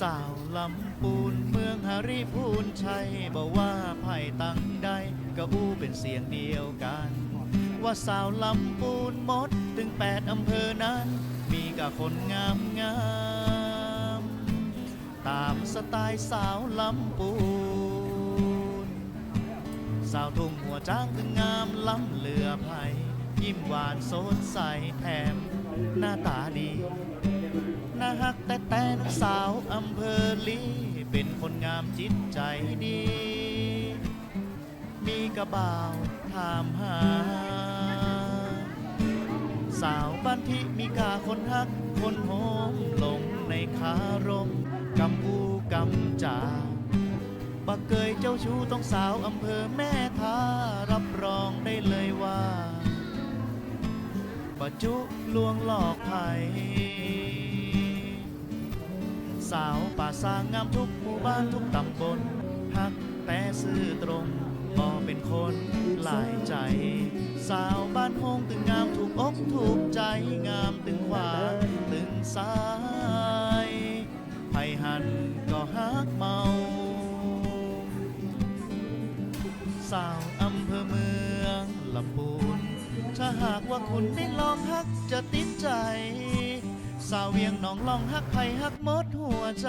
สาวลำปูนเมืองหาริพูนชัยบอกว่าไผ่ตั้งใดก็อู้เป็นเสียงเดียวกัน ว่าสาวลำปูนมดถึงแปดอำเภอนั้น มีกับคนงามงามตามสไตล์สาวลำปูน สาวทุ่งหัวจ้างถึงงามล้ำเลือไผ่ยิ้มหวานสดใสแถมหน้าตาดี กแต่แต่น้องสาวอำเภอลีเป็นคนงามจิตใจดี มีกระบ่าวถามหา สาวบ้านที่มีกาคนฮัก คนโหมหลงในคารมกำปูกำจาบักเกยเจ้าชู้ต้องสาวอำเภอแม่ทารับรองได้เลยว่าปัจจุลวงหลอกไผ่ สาวป่าสร้างงามทุกหมู่บ้านทุกตำบลฮักแต่ซื่อตรงบ่เป็นคนหลายใจ สาวบ้านฮงตึงงามถูกอกถูกใจงามตึงขวาตึงซ้ายไผ่หันก็ฮักเมา สาวอำเภอเมืองลำพูนถ้าหากว่าคุณได้ลองฮักจะติดใจ สาวเวียงน้องลองฮักไผ่ฮักหมดหัวใจ